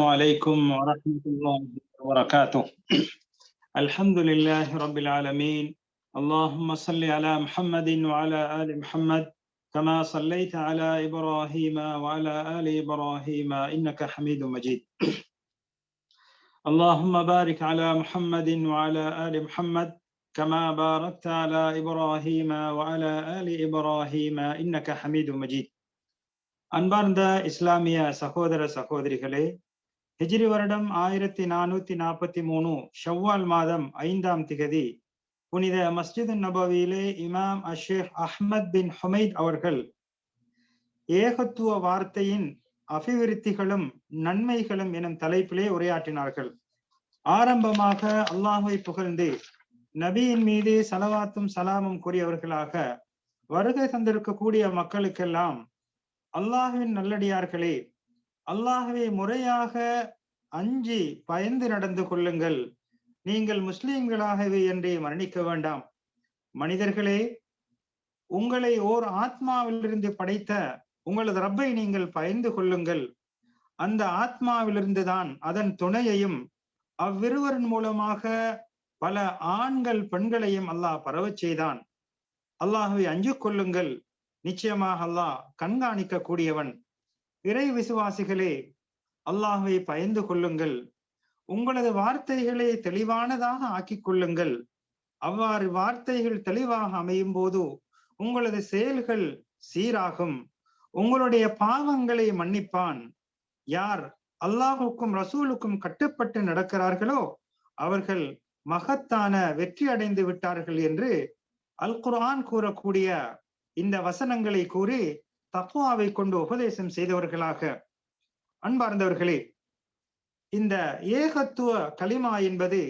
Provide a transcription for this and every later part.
عليكم ورحمة الله وبركاته الحمد لله رب العالمين اللهم صل على محمد وعلى آل محمد كما صليت على إبراهيم وعلى آل إبراهيم إنك حميد مجيد اللهم بارك على محمد وعلى آل محمد كما باركت على إبراهيم وعلى آل إبراهيم إنك حميد مجيد அன்பார்ந்த இஸ்லாமிய சகோதர சகோதரிகளே ஹிஜ்ரி வருடம் ஆயிரத்தி நானூத்தி நாற்பத்தி மூணு ஷவ்வால் மாதம் ஐந்தாம் திகதி புனித மஸ்ஜித் நபவியிலே இமாம் அஷேக் அஹ்மத் பின் ஹுமைத் அவர்கள் ஏகத்துவ வார்த்தையின் அபிவிருத்திகளும் நன்மைகளும் எனும் தலைப்பிலே உரையாற்றினார்கள். ஆரம்பமாக அல்லாஹை புகழ்ந்து நபியின் மீது சலவாத்தும் சலாமும் கூறியவர்களாக வருகை தந்திருக்கக்கூடிய மக்களுக்கெல்லாம் அல்லாஹுவின் நல்லடியார்களே அல்லாஹவை முறையாக அஞ்சி பயந்து நடந்து கொள்ளுங்கள். நீங்கள் முஸ்லிம்களாகவே என்றே மரணிக்க வேண்டாம். மனிதர்களே உங்களை ஓர் ஆத்மாவிலிருந்து படைத்த உங்களது ரப்பை நீங்கள் பயந்து கொள்ளுங்கள். அந்த ஆத்மாவிலிருந்துதான் அதன் துணையையும் அவ்விருவரின் மூலமாக பல ஆண்கள் பெண்களையும் அல்லாஹ் பரவச் செய்தான். அல்லாஹுவை அஞ்சு கொள்ளுங்கள். நிச்சயமாக அல்லாஹ் கண்காணிக்க கூடியவன் இறை விசுவாசிகளே அல்லாஹுவை பயந்து கொள்ளுங்கள். உங்களது வார்த்தைகளை தெளிவானதாக ஆக்கிக் கொள்ளுங்கள். அவ்வாறு வார்த்தைகள் தெளிவாக அமையும் போது உங்களது செயல்கள் சீராகும். உங்களுடைய பாவங்களை மன்னிப்பான். யார் அல்லாஹுக்கும் ரசூலுக்கும் கட்டுப்பட்டு நடக்கிறார்களோ அவர்கள் மகத்தான வெற்றி அடைந்து விட்டார்கள் என்று அல் குர்ஆன் கூறக்கூடிய இந்த வசனங்களை கூறி தக்குவாவை கொண்டு உபதேசம் செய்தவர்களாக அன்பார்ந்தவர்களே இந்த ஏகத்துவ களிமா என்பது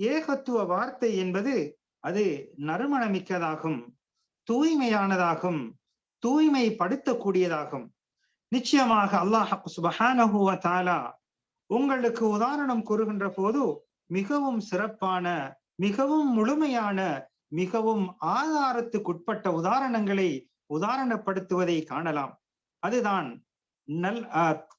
ஏகத்துவ வார்த்தை என்பது அது நறுமணமிக்கதாகும் தூய்மையானதாகும் தூய்மைப்படுத்தக்கூடியதாகும். நிச்சயமாக அல்லாஹ் சுபஹானஹுவ தாலா உங்களுக்கு உதாரணம் கூறுகின்ற போது மிகவும் சிறப்பான மிகவும் முழுமையான மிகவும் ஆதாரத்துக்குட்பட்ட உதாரணங்களை உதாரணப்படுத்துவதை காணலாம். அதுதான் நல்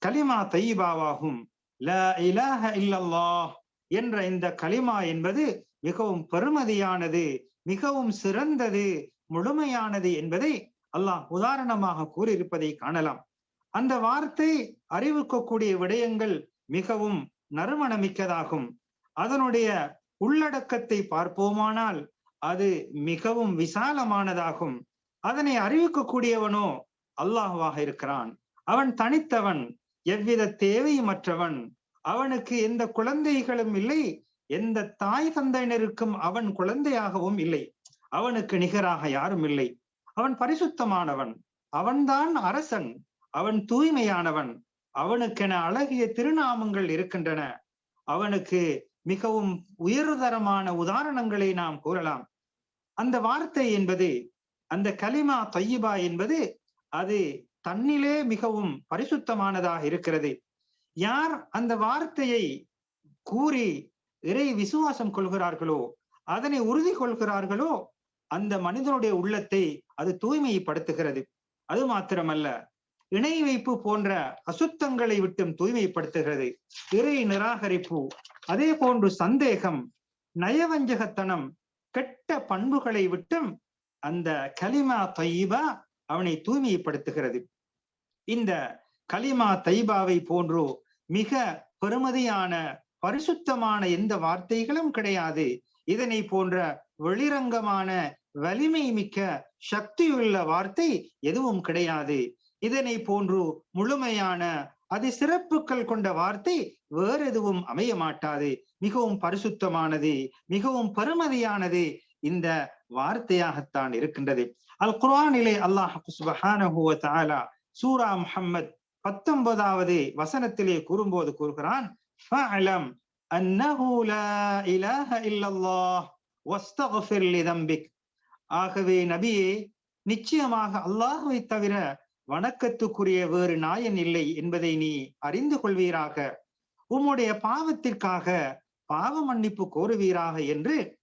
கலிமா தையிபாவாகும். ல இலாஹ என்ற இந்த கலிமா என்பது மிகவும் பெருமதியானது மிகவும் சிறந்தது முழுமையானது என்பதை அல்லாஹ் உதாரணமாக கூறியிருப்பதை காணலாம். அந்த வார்த்தை அறிவிக்கக்கூடிய விடயங்கள் மிகவும் நறுமணமிக்கதாகும். அதனுடைய உள்ளடக்கத்தை பார்ப்போமானால் அது மிகவும் விசாலமானதாகும். அதனை அறிவிக்கக்கூடியவனோ அல்லாஹுவாக இருக்கிறான். அவன் தனித்தவன் எவ்வித தேவையுமற்றவன் அவனுக்கு எந்த குழந்தைகளும் இல்லை எந்த தாய் தந்தையினருக்கும் அவன் குழந்தையாகவும் இல்லை அவனுக்கு நிகராக யாரும் இல்லை. அவன் பரிசுத்தமானவன் அவன்தான் அரசன் அவன் தூய்மையானவன் அவனுக்கென அழகிய திருநாமங்கள் இருக்கின்றன. அவனுக்கு மிகவும் உயர்தரமான உதாரணங்களை நாம் கூறலாம். அந்த வார்த்தை என்பது அந்த கலிமா தையிபா என்பது அது தன்னிலே மிகவும் பரிசுத்தமானதாக இருக்கிறது. யார் அந்த வார்த்தையை கூறி இறை விசுவாசம் கொள்கிறார்களோ அதனை உறுதி கொள்கிறார்களோ அந்த மனிதனுடைய உள்ளத்தை அது தூய்மைப்படுத்துகிறது. அது மாத்திரமல்ல இணை வைப்பு போன்ற அசுத்தங்களை விட்டும் தூய்மைப்படுத்துகிறது. இறை நிராகரிப்பு அதே போன்று சந்தேகம் நயவஞ்சகத்தனம் கெட்ட பண்புகளை விட்டும் அந்த கலிமா தைபா அவனை தூய்மைப்படுத்துகிறது. இந்த கலிமா தைபாவை போன்று மிக பெருமதியான பரிசுத்தமான எந்த வார்த்தைகளும் கிடையாது. இதனை போன்ற வெளிரங்கமான வலிமை மிக்க சக்தியுள்ள வார்த்தை எதுவும் கிடையாது. இதனை போன்று முழுமையான அது சிறப்புகள் கொண்ட வார்த்தை வேற எதுவும் அமைய மாட்டாது மிகவும் பரிசுத்தமானது மிகவும் பெருமதியானது இந்த வார்த்தையாகத்தான் இருக்கின்றது. அல் குர்ஆனிலே அல்லாஹ் சுபஹானஹு சூரா முஹம்மத் பத்தொன்பதாவது வசனத்திலே கூறும்போது கூறுகிறான் ஆகவே நபியே நிச்சயமாக அல்லாஹுவை தவிர வணக்கத்துக்குரிய வேறு நாயன் இல்லை என்பதை நீ அறிந்து கொள்வீராக. உம்முடைய பாவத்திற்காக பாவ மன்னிப்பு கோருவீராக என்று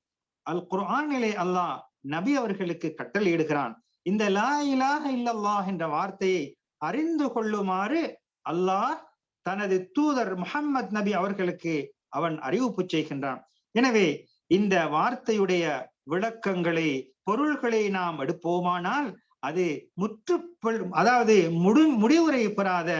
அல் குர்ஆனிலே அல்லாஹ் நபி அவர்களுக்கு கட்டளையிடுகிறான் இந்த லா இலாக இல்லல்லாஹ் என்ற வார்த்தையை அறிந்து கொள்ளுமாறு அல்லாஹ் தனது தூதர் முஹம்மத் நபி அவர்களுக்கு அவன் அறிவிப்பு செய்கின்றான். எனவே இந்த வார்த்தையுடைய விளக்கங்களை பொருள்களை நாம் எடுப்போமானால் அது முற்று அதாவது முடி முடிவுரை பெறாத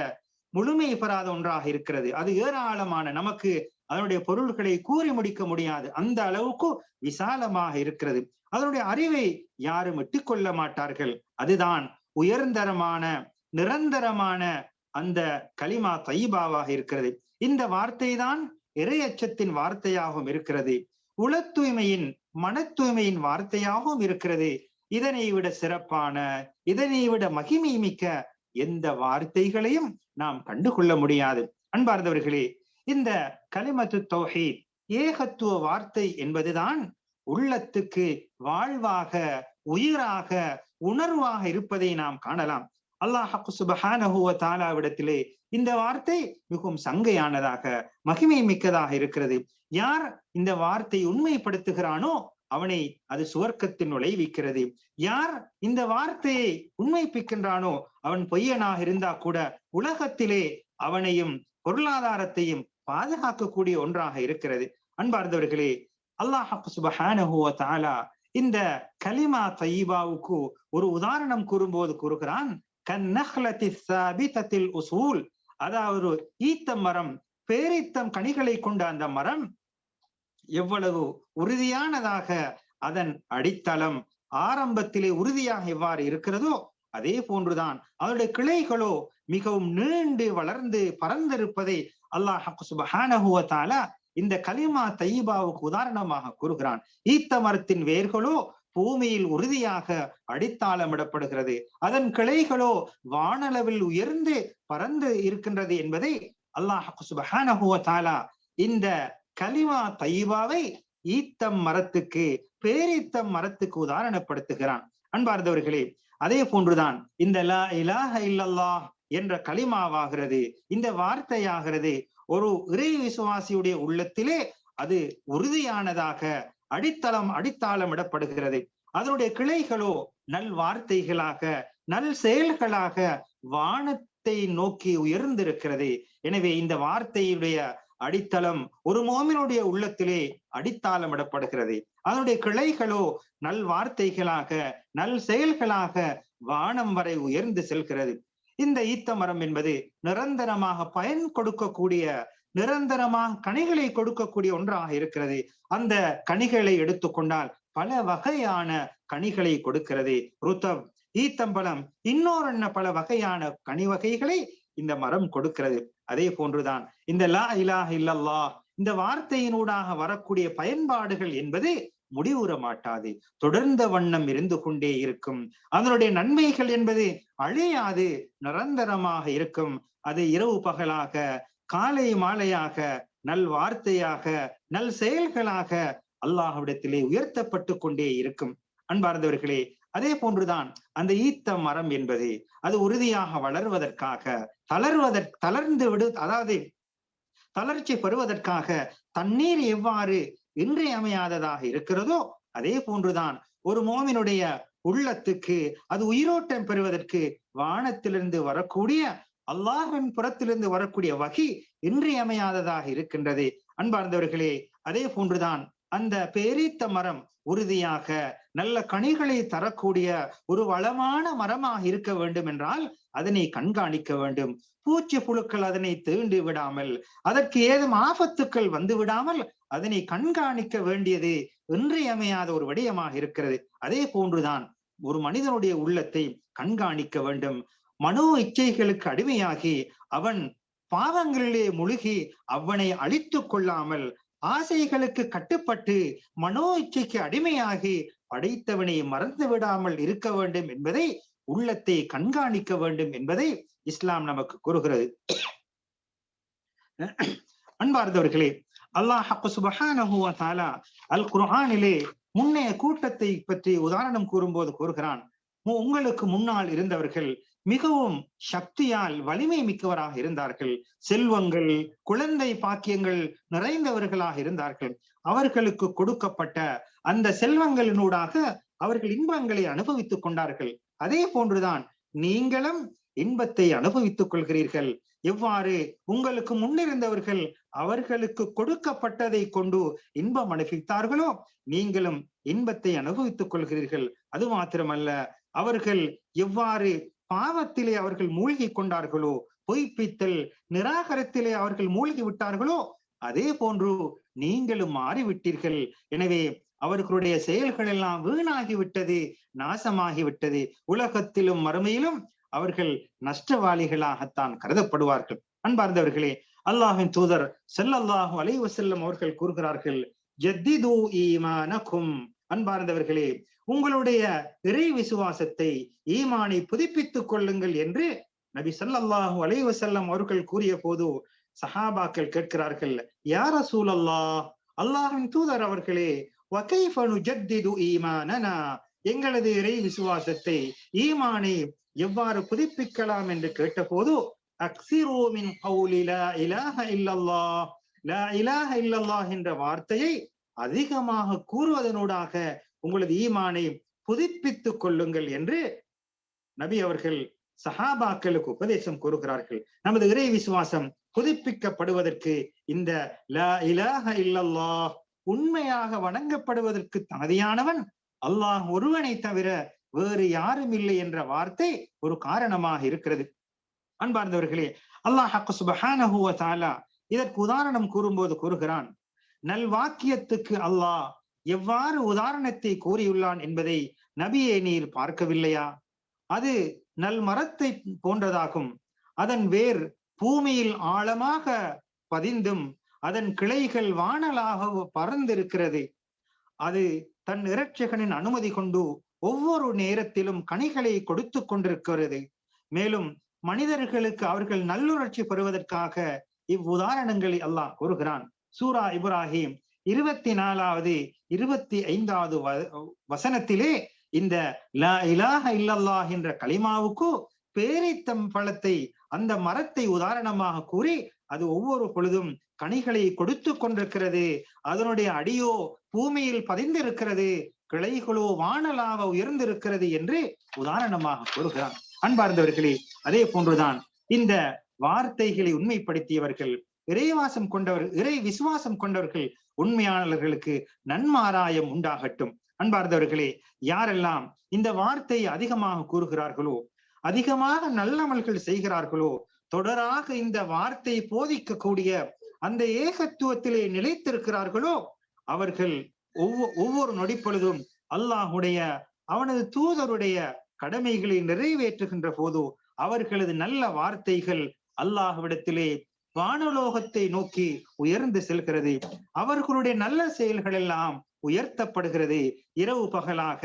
முழுமை பெறாத ஒன்றாக இருக்கிறது. அது ஏராளமான நமக்கு அதனுடைய பொருள்களை கூறி முடிக்க முடியாது. அந்த அளவுக்கு விசாலமாக இருக்கிறது. அதனுடைய அறிவை யாரும் விட்டுக்கொள்ள மாட்டார்கள். அதுதான் உயர்ந்தரமான நிரந்தரமான அந்த கலிமா தைபாவாக இருக்கிறது. இந்த வார்த்தை தான் இறையச்சத்தின் வார்த்தையாகவும் இருக்கிறது. உள தூய்மையின் மன தூய்மையின் வார்த்தையாகவும் இருக்கிறது. இதனை விட சிறப்பான இதனை விட மகிமை மிக்க எந்த வார்த்தைகளையும் நாம் கண்டுகொள்ள முடியாது. அன்பார்ந்தவர்களே இந்த கலிமத்து தொகை ஏகத்துவ வார்த்தை என்பதுதான் உள்ளத்துக்கு வாழ்வாக உயிராக உணர்வாக இருப்பதை நாம் காணலாம். அல்லாஹு சுபஹானஹுவ தாலாவிடத்திலே இந்த வார்த்தை மிகவும் சங்கையானதாக மகிமை மிக்கதாக இருக்கிறது. யார் இந்த வார்த்தை உண்மைப்படுத்துகிறானோ அவனை அது சுவர்க்கத்தில் நுழைவிக்கிறது. யார் இந்த வார்த்தையை உண்மைப்பிக்கின்றானோ அவன் பொய்யனாக இருந்தா கூட உலகத்திலே அவனையும் பொருளாதாரத்தையும் பாதுகாக்கக்கூடிய ஒன்றாக இருக்கிறது. அன்பார்ந்தவர்களே அல்லாஹ் சுபஹானஹுவ தாலா இந்த கலிமா தைபாவுக்கு ஒரு உதாரணம் கூறும்போது கூறுகிறான் கன்னஹ்லத்தி உசூல். அதாவது ஈத்த மரம் பேரித்தம் கனிகளை கொண்ட அந்த மரம் எவ்வளவு உறுதியானதாக அதன் அடித்தளம் ஆரம்பத்திலே உறுதியாக எவ்வாறு இருக்கிறதோ அதே போன்றுதான். அதனுடைய கிளைகளோ மிகவும் நீண்டு வளர்ந்து பறந்திருப்பதை அல்லாஹ் சுபஹானஹுவத்தால இந்த கலிமா தைபாவுக்கு உதாரணமாக கூறுகிறான். ஈத்த மரத்தின் வேர்களோ பூமியில் உறுதியாக அடித்தாளமிடப்படுகிறது. அதன் கிளைகளோ வானளவில் உயர்ந்து பறந்து இருக்கின்றது என்பதை அல்லாஹ் சுபஹானஹுவத்தாலா இந்த கலிமா தைபாவை ஈத்தம் மரத்துக்கு பேரீத்தம் மரத்துக்கு உதாரணப்படுத்துகிறான். அன்பார்ந்தவர்களே அதே போன்றுதான் இந்த லா இலாஹ இல்லல்லாஹ் என்ற களிமாவாகிறது. இந்த வார்த்தையாகிறது ஒரு இறை விசுவாசியுடைய உள்ளத்திலே அது உறுதியானதாக அடித்தளம் அடித்தாளம் இடப்படுகிறது. அதனுடைய கிளைகளோ நல் வார்த்தைகளாக நல் செயல்களாக வானத்தை நோக்கி உயர்ந்திருக்கிறது. எனவே இந்த வார்த்தையுடைய அடித்தளம் ஒரு மோமினுடைய உள்ளத்திலே அடித்தாளம் இடப்படுகிறது. அதனுடைய கிளைகளோ நல் வார்த்தைகளாக நல் செயல்களாக வானம் வரை உயர்ந்து செல்கிறது. இந்த ஈத்த மரம் என்பது நிரந்தரமாக பயன் கொடுக்கக்கூடிய நிரந்தரமாக கனிகளை கொடுக்கக்கூடிய ஒன்றாக இருக்கிறது. அந்த கனிகளை எடுத்துக்கொண்டால் பல வகையான கனிகளை கொடுக்கிறது. ருத்தம் ஈத்தம்பழம் இன்னொரு பல வகையான கனி வகைகளை இந்த மரம் கொடுக்கிறது. அதே போன்றுதான் இந்த லா இலாஹ இல்லல்லா இந்த வார்த்தையினூடாக வரக்கூடிய பயன்பாடுகள் என்பது முடிவுற மாட்டாது தொடர்ந்த வண்ணம் இருந்து கொண்டே இருக்கும். அதனுடைய நன்மைகள் என்பது அழியாது நிரந்தரமாக இருக்கும். அது இரவு பகலாக காலை மாலையாக நல் வார்த்தையாக நல் செயல்களாக அல்லாஹ்விடத்திலே உயர்த்தப்பட்டு கொண்டே இருக்கும். அன்பார்ந்தவர்களே அதே போன்றுதான் அந்த ஈத்த மரம் என்பது. அது உறுதியாக வளர்வதற்காக தளர்வதற் தளர்ந்து விடு அதாவது தளர்ச்சி பெறுவதற்காக தண்ணீர் எவ்வாறு இன்றியமையாததாக இருக்கிறதோ அதே போன்றுதான். ஒரு மோமினுடைய உள்ளத்துக்கு அது உயிரோட்டம் பெறுவதற்கு வானத்திலிருந்து வரக்கூடிய அல்லாஹின் புறத்திலிருந்து வரக்கூடிய வகி இன்றியமையாததாக இருக்கின்றது. அன்பார்ந்தவர்களே அதே போன்றுதான் அந்த பேரீத்த மரம் உறுதியாக நல்ல கனிகளை தரக்கூடிய ஒரு வளமான மரமாக இருக்க வேண்டும் என்றால் அதனை கண்காணிக்க வேண்டும். பூச்சி புழுக்கள் அதனை தீண்டு விடாமல் அதற்கு ஏதும் ஆபத்துக்கள் வந்து விடாமல் அதனை கண்காணிக்க வேண்டியது இன்றியமையாத ஒரு விடயமாக இருக்கிறது. அதே போன்றுதான் ஒரு மனிதனுடைய உள்ளத்தை கண்காணிக்க வேண்டும். மனோ இச்சைகளுக்கு அடிமையாகி அவன் பாவங்களிலே முழுகி அவனை அழித்து கொள்ளாமல் ஆசைகளுக்கு கட்டுப்பட்டு மனோ இச்சைக்கு அடிமையாகி படைத்தவனை மறந்து விடாமல் இருக்க வேண்டும் என்பதை உள்ளத்தை கண்காணிக்க வேண்டும் என்பதை இஸ்லாம் நமக்கு கூறுகிறது. அன்பார்ந்தவர்களே அல்லாஹ் சுபஹானஹுவ தாலா அல் குர்ஆனிலே முன்னைய கூட்டத்தை பற்றி உதாரணம் கூறும்போது கூறுகிறான் உங்களுக்கு முன்னால் இருந்தவர்கள் மிகவும் சக்தியால் வலிமை மிக்கவராக இருந்தார்கள் செல்வங்கள் குழந்தை பாக்கியங்கள் நிறைந்தவர்களாக இருந்தார்கள். அவர்களுக்கு கொடுக்கப்பட்ட அந்த செல்வங்களினூடாக அவர்கள் இன்பங்களை அனுபவித்துக் கொண்டார்கள். அதே போன்றுதான் நீங்களும் இன்பத்தை அனுபவித்துக் கொள்கிறீர்கள். எவ்வாறு உங்களுக்கு முன்னிருந்தவர்கள் அவர்களுக்கு கொடுக்கப்பட்டதை கொண்டு இன்பம் அனுபவித்தார்களோ? நீங்களும் இன்பத்தை அனுபவித்துக் கொள்கிறீர்கள். அது மாத்திரமல்ல அவர்கள் எவ்வாறு பாவத்திலே அவர்கள் மூழ்கி கொண்டார்களோ பொய்ப்பித்தல் நிராகரத்திலே அவர்கள் மூழ்கி விட்டார்களோ அதே போன்று நீங்களும் மாறிவிட்டீர்கள். எனவே அவர்களுடைய செயல்கள் எல்லாம் வீணாகிவிட்டது நாசமாகிவிட்டது. உலகத்திலும் மறுமையிலும் அவர்கள் நஷ்டவாளிகளாகத்தான் கருதப்படுவார்கள். அன்பார்ந்தவர்களே அல்லாஹின் தூதர் செல்லல்லாஹு அலைவு செல்லும் அவர்கள் கூறுகிறார்கள் ஜத்திது ஈமானக்கும். அன்பார்ந்தவர்களே உங்களுடைய இறை விசுவாசத்தை ஈமானை புதுப்பித்துக் கொள்ளுங்கள் என்று நபி சல்லாஹு அலைவு செல்லம் அவர்கள் கூறிய போது சஹாபாக்கள் கேட்கிறார்கள் யார சூழல்லா அல்லாஹின் தூதர் அவர்களே ஈமானனா? எங்களது இறை விசுவாசத்தை ஈமானை எவ்வாறு புதுப்பிக்கலாம் என்று கேட்டபோது அக்சிரோமின் என்ற வார்த்தையை அதிகமாக கூறுவதனூடாக உங்களது ஈமானை புதுப்பித்துக் கொள்ளுங்கள் என்று நபி அவர்கள் சஹாபாக்களுக்கு உபதேசம் கூறுகிறார்கள். நமது இறை விசுவாசம் புதுப்பிக்கப்படுவதற்கு இந்த ல இலாஹ இல்லல்லாஹ் உண்மையாக வணங்கப்படுவதற்கு தகுதியானவன் அல்லாஹ் ஒருவனை தவிர வேறு யாரும் இல்லை என்ற வார்த்தை ஒரு காரணமாக இருக்கிறது. அன்பார்ந்தவர்களே அல்லாஹ் தாலா இதற்கு உதாரணம் கூறும்போது கூறுகிறான் நல்வாக்கியத்துக்கு அல்லாஹ் எவ்வாறு உதாரணத்தை கூறியுள்ளான் என்பதை நபியே நீர் பார்க்கவில்லையா? அது நல் மரத்தை போன்றதாகும். அதன் வேர் பூமியில் ஆழமாக பதிந்தும் அதன் கிளைகள் வானலாக பறந்திருக்கிறது. அது தன் இறைச்சகனின் அனுமதி கொண்டு ஒவ்வொரு நேரத்திலும் கனிகளை கொடுத்து கொண்டிருக்கிறது. மேலும் மனிதர்களுக்கு அவர்கள் நல்லுணர்ச்சி பெறுவதற்காக இவ்வுதாரணங்களை அல்லாஹ் கூறுகிறான். சூரா இப்ராஹிம் இருபத்தி நாலாவது இருபத்தி ஐந்தாவது வசனத்திலே இந்த லா இலாஹ இல்லல்லாஹ் என்ற களிமாவுக்கு பேரித்தம் பழத்தை அந்த மரத்தை உதாரணமாக கூறி அது ஒவ்வொரு பொழுதும் கனிகளை கொடுத்து கொண்டிருக்கிறது. அதனுடைய அடியோ பூமியில் பதிந்திருக்கிறது. கிளைகளோ வானலாக உயர்ந்திருக்கிறது என்று உதாரணமாக கூறுகிறான். அன்பார்ந்தவர்களே அதே போன்றுதான் இந்த வார்த்தைகளை உண்மைப்படுத்தியவர்கள் இறைவாசம் கொண்டவர் இறை விசுவாசம் கொண்டவர்கள் உண்மையாளர்களுக்கு நன்மாராயம் உண்டாகட்டும். அன்பார்ந்தவர்களே யாரெல்லாம் இந்த வார்த்தையை அதிகமாக கூறுகிறார்களோ அதிகமாக நல்லமல்கள் செய்கிறார்களோ தொடராக இந்த வார்த்தை போதிக்கக்கூடிய அந்த ஏகத்துவத்திலே நிலைத்திருக்கிறார்களோ அவர்கள் ஒவ்வொரு நொடிப்பொழுதும் அல்லாஹுடைய அவனது தூதருடைய கடமைகளை நிறைவேற்றுகின்ற போது அவர்களது நல்ல வார்த்தைகள் அல்லாஹ்விடத்திலே வானலோகத்தை நோக்கி உயர்ந்து செல்கிறது. அவர்களுடைய நல்ல செயல்கள் எல்லாம் உயர்த்தப்படுகிறது. இரவு பகலாக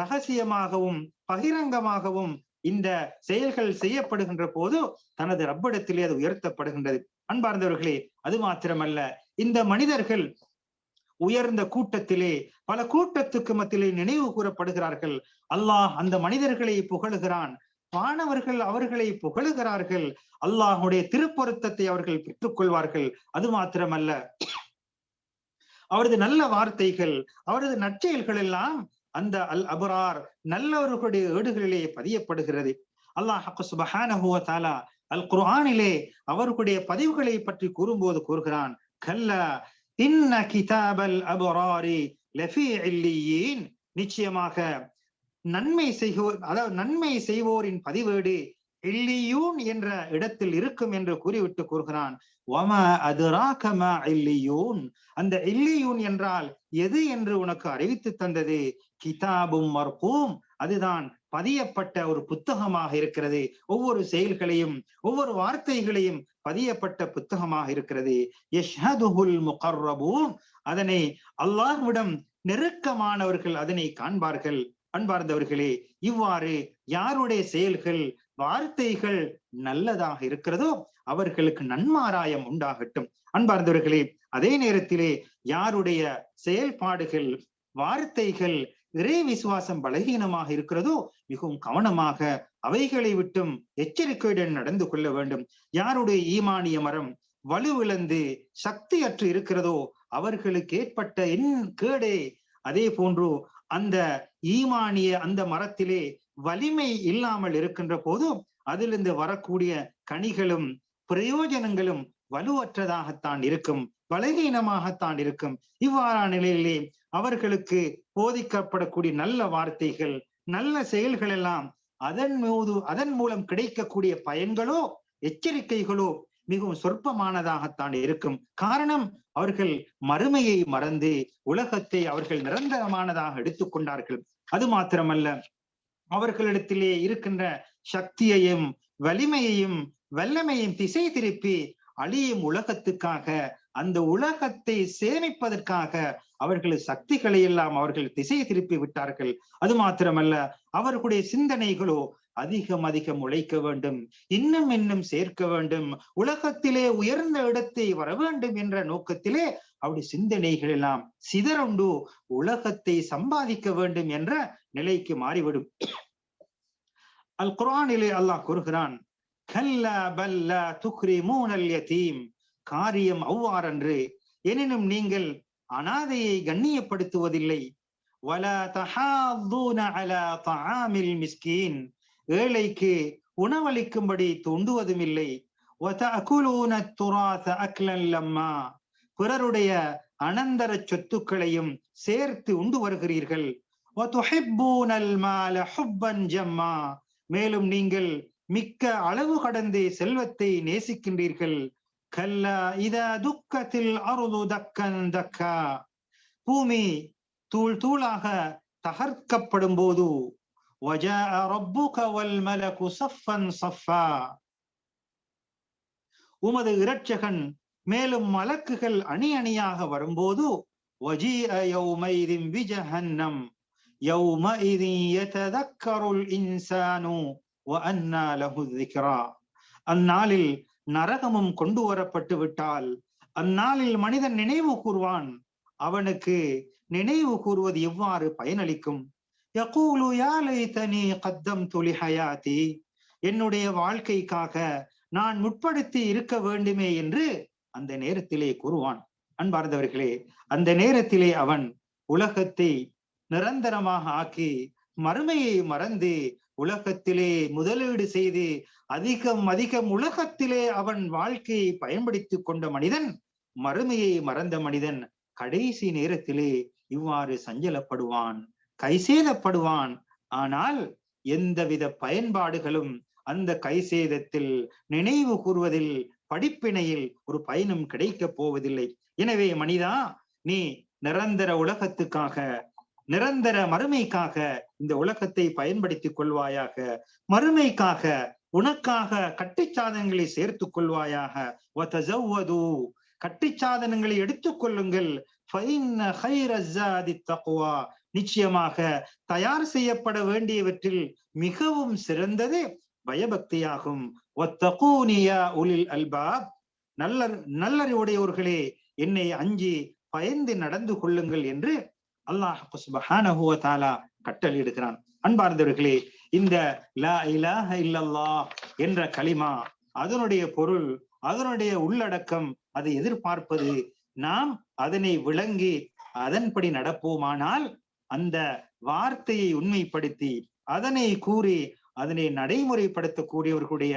ரகசியமாகவும் பகிரங்கமாகவும் இந்த செயல்கள் செய்யப்படுகின்ற போது தனது ரப்பிடத்திலே அது உயர்த்தப்படுகின்றது. அன்பார்ந்தவர்களே அது மாத்திரமல்ல. இந்த மனிதர்கள் உயர்ந்த கூட்டத்திலே பல கூட்டத்துக்கு மத்தியிலே நினைவு கூறப்படுகிறார்கள். அல்லாஹ் அந்த மனிதர்களை புகழுகிறான். மாணவர்கள் அவர்களை புகழுகிறார்கள். அல்லாஹுடைய திருப்பொருத்தத்தை அவர்கள் பெற்றுக்கொள்வார்கள். அது மாத்திரமல்ல. அவரது நல்ல வார்த்தைகள் அவரது நற்செயல்கள் எல்லாம் அந்த அல் அபரார் நல்லவர்களுடைய ஏடுகளிலே பதியப்படுகிறது. அல்லாஹ் சுபஹானஹுவ தாலா அல் குர்ஆனிலே அவர்களுடைய பதிவுகளை பற்றி கூறும்போது கூறுகிறான். கல்ல இன்ன கிதாபல் அபராரி லஃபி இல்லியின். நிச்சயமாக நன்மை செய்வோர் அதாவது நன்மை செய்வோரின் பதிவேடு இல்லியூன் என்ற இடத்தில் இருக்கும் என்று கூறிவிட்டு கூறுகிறான். ஒம அதுராகம இல்லியூன்? அந்த இல்லியூன் என்றால் எது என்று உனக்கு அறிவித்து தந்தது? கிதாபும் மர்பூம் அதுதான் பதியப்பட்ட ஒரு புத்தகமாக இருக்கிறது. ஒவ்வொரு செயல்களையும் ஒவ்வொரு வார்த்தைகளையும் பதியப்பட்ட புத்தகமாக இருக்கிறது. யஷ்ஹதுஹுல் முகர்ரபூன். அதனை அல்லாஹ்விடம் நெருக்கமானவர்கள் அதனை காண்பார்கள். அன்பார்ந்தவர்களே இவ்வாறு யாருடைய செயல்கள் வார்த்தைகள் நல்லதாக இருக்கிறதோ அவர்களுக்கு நன்மாராயம் உண்டாகட்டும். அன்பார்ந்தவர்களே அதே நேரத்திலே யாருடைய செயல்பாடுகள் வார்த்தைகள் இறை விசுவாசம் பலகீனமாக இருக்கிறதோ மிகவும் கவனமாக அவைகளை விட்டும் எச்சரிக்கையுடன் நடந்து கொள்ள வேண்டும். யாருடைய ஈமானிய மரம் வலுவிழந்து சக்தியற்று இருக்கிறதோ அவர்களுக்கு ஏற்பட்ட என் கேடே. அதே போன்று அந்த ஈமானிய அந்த மரத்திலே வலிமை இல்லாமல் இருக்கின்ற போதும் அதிலிருந்து வரக்கூடிய கனிகளும் பிரயோஜனங்களும் வலுவற்றதாகத்தான் இருக்கும் பலகீனமாகத்தான் இருக்கும். இவ்வாறான நிலையிலே அவர்களுக்கு போதிக்கப்படக்கூடிய நல்ல வார்த்தைகள் நல்ல செயல்கள் எல்லாம் அதன் மீது அதன் மூலம் கிடைக்கக்கூடிய பயன்களோ எச்சரிக்கைகளோ மிகவும் சொற்பமானதாகத்தான் இருக்கும். காரணம் அவர்கள் மறுமையை மறந்து உலகத்தை அவர்கள் நிரந்தரமானதாக எடுத்துக்கொண்டார்கள் அது மாத்திரமல்ல அவர்களிடத்திலே இருக்கின்ற சக்தியையும் வலிமையையும் வல்லமையும் திசை திருப்பி அழியும் உலகத்துக்காக அந்த உலகத்தை சேமிப்பதற்காக அவர்களது சக்திகளை எல்லாம் அவர்கள் திசை திருப்பி விட்டார்கள். அது மாத்திரமல்ல அவர்களுடைய சிந்தனைகளோ அதிகம் அதிகம் உழைக்க வேண்டும் இன்னும் இன்னும் சேர்க்க வேண்டும் உலகத்திலே உயர்ந்த இடத்தை வர வேண்டும் என்ற நோக்கத்திலே அவருடைய சிந்தனைகள் எல்லாம் சிதறுண்டு உலகத்தை சம்பாதிக்க வேண்டும் என்ற நிலைக்கு மாறிவிடும். அல் குரானிலே அல்லாஹ் கூறுகிறான் கல்லா பல்லா துக்ரிமூனல் யதீம். காரியம் அவ்வாறன்று. எனினும் நீங்கள் அனாதையை கண்ணியப்படுத்துவதில்லை. ஏழைக்கு உணவளிக்கும்படி தூண்டுவதும் இல்லை பிறருடைய அனந்தர சொத்துக்களையும் சேர்த்து உண்டு வருகிறீர்கள். மேலும் நீங்கள் மிக்க அளவு கடந்து செல்வத்தை நேசிக்கின்றீர்கள். கல்லா இதா துக்கத்தில் அருது தக்கன் தக்கா பூமி தூள் தூளாக தகர்க்கப்படும் போது وجاء ربك والملك صفا صفا உமது இரட்சகன் மேலும் மலக்குகள் அணி அணியாக வரும்போது وجيء يومئذ بجهنم يومئذ يتذكر الإنسان وأنى له الذكرى அந்நாளில் நரகமும் கொண்டு வரப்பட்டு விட்டால் அந்நாளில் மனிதன் நினைவு கூறுவான் அவனுக்கு நினைவு கூறுவது எவ்வாறு பயனளிக்கும்? என்னுடைய வாழ்க்கைக்காக நான் முற்படுத்தி இருக்க வேண்டுமே என்று அந்த நேரத்திலே கூறுவான். அன்பார்ந்தவர்களே அந்த நேரத்திலே அவன் உலகத்தை நிரந்தரமாக ஆக்கி மறுமையை மறந்து உலகத்திலே முதலீடு செய்து அதிகம் அதிகம் உலகத்திலே அவன் வாழ்க்கையை பயன்படுத்திக் கொண்ட மனிதன் மறுமையை மறந்த மனிதன் கடைசி நேரத்திலே இவ்வாறு சஞ்சலப்படுவான் கைசேதப்படுவான். ஆனால் எந்தவித பயன்பாடுகளும் அந்த கைசேதத்தில் நினைவு கூறுவதில் படிப்பினையில் ஒரு பயனும் கிடைக்கப் போவதில்லை. எனவே மனிதா நீ நிரந்தர உலகத்துக்காக நிரந்தர மறுமைக்காக இந்த உலகத்தை பயன்படுத்திக் கொள்வாயாக மறுமைக்காக உனக்காக கட்டிச்சாதனங்களை சேர்த்துக் கொள்வாயாக. கட்டி சாதனங்களை எடுத்துக் கொள்ளுங்கள். நிச்சயமாக தயார் செய்யப்பட வேண்டியவற்றில் மிகவும் சிறந்தது பயபக்தியாகும். உலில் அல்பாப் நல்ல நல்லறிவுடையவர்களே என்னை அஞ்சி பயந்து நடந்து கொள்ளுங்கள் என்று அல்லாஹ் சுப்ஹானஹு வ அன்பார்ந்தவர்களே இந்த லா இலாஹ இல்லல்லா என்ற களிமா அதனுடைய பொருள் அதனுடைய உள்ளடக்கம் அதை எதிர்பார்ப்பது நாம் அதனை விளங்கி அதன்படி நடப்போமானால் அந்த வார்த்தையை உண்மைப்படுத்தி அதனை கூறி அதனை நடைமுறைப்படுத்தக்கூடியவர்களுடைய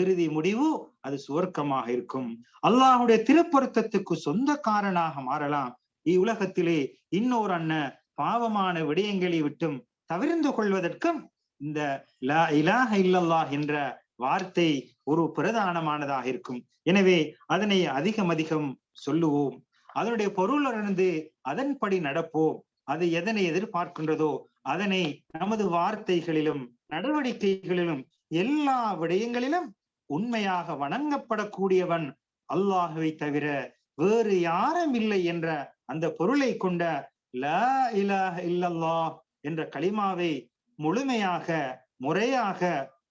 இறுதி முடிவு அது சுவர்க்கமாக இருக்கும். அல்லாஹுடைய திருப்பொருத்தத்துக்கு சொந்தக்காரனாக மாறலாம். இவ்வுலகத்திலே இன்னொரு அண்ணன் பாவமான விடயங்களை விட்டும் தவிர்ந்து கொள்வதற்கும் இந்த லா இலாக இல்லல்லாஹ் என்ற வார்த்தை ஒரு பிரதானமானதாக இருக்கும். எனவே அதனை அதிகம் அதிகம் சொல்லுவோம். அதனுடைய பொருளிலிருந்து அதன்படி நடப்போம். அது எதனை எதிர்பார்க்கின்றதோ அதனை நமது வார்த்தைகளிலும் நடவடிக்கைகளிலும் எல்லா விடயங்களிலும் உண்மையாக வணங்கப்படக்கூடியவன் அல்லாஹுவை தவிர வேறு யாரும் இல்லை என்ற அந்த பொருளை கொண்ட லா இல்லல்லா என்ற களிமாவை முழுமையாக முறையாக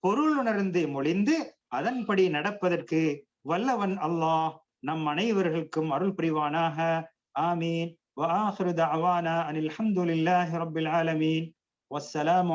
பொருளுணர்ந்து மொழிந்து அதன்படி நடப்பதற்கு வல்லவன் அல்லாஹ் நம் அனைவர்களுக்கும் அருள் புரிவானாக. ஆமீன். வாஹிரு அவானா அனில் அஹமதுல்லாஹி ரபில் ஆலமீன். வசலாம்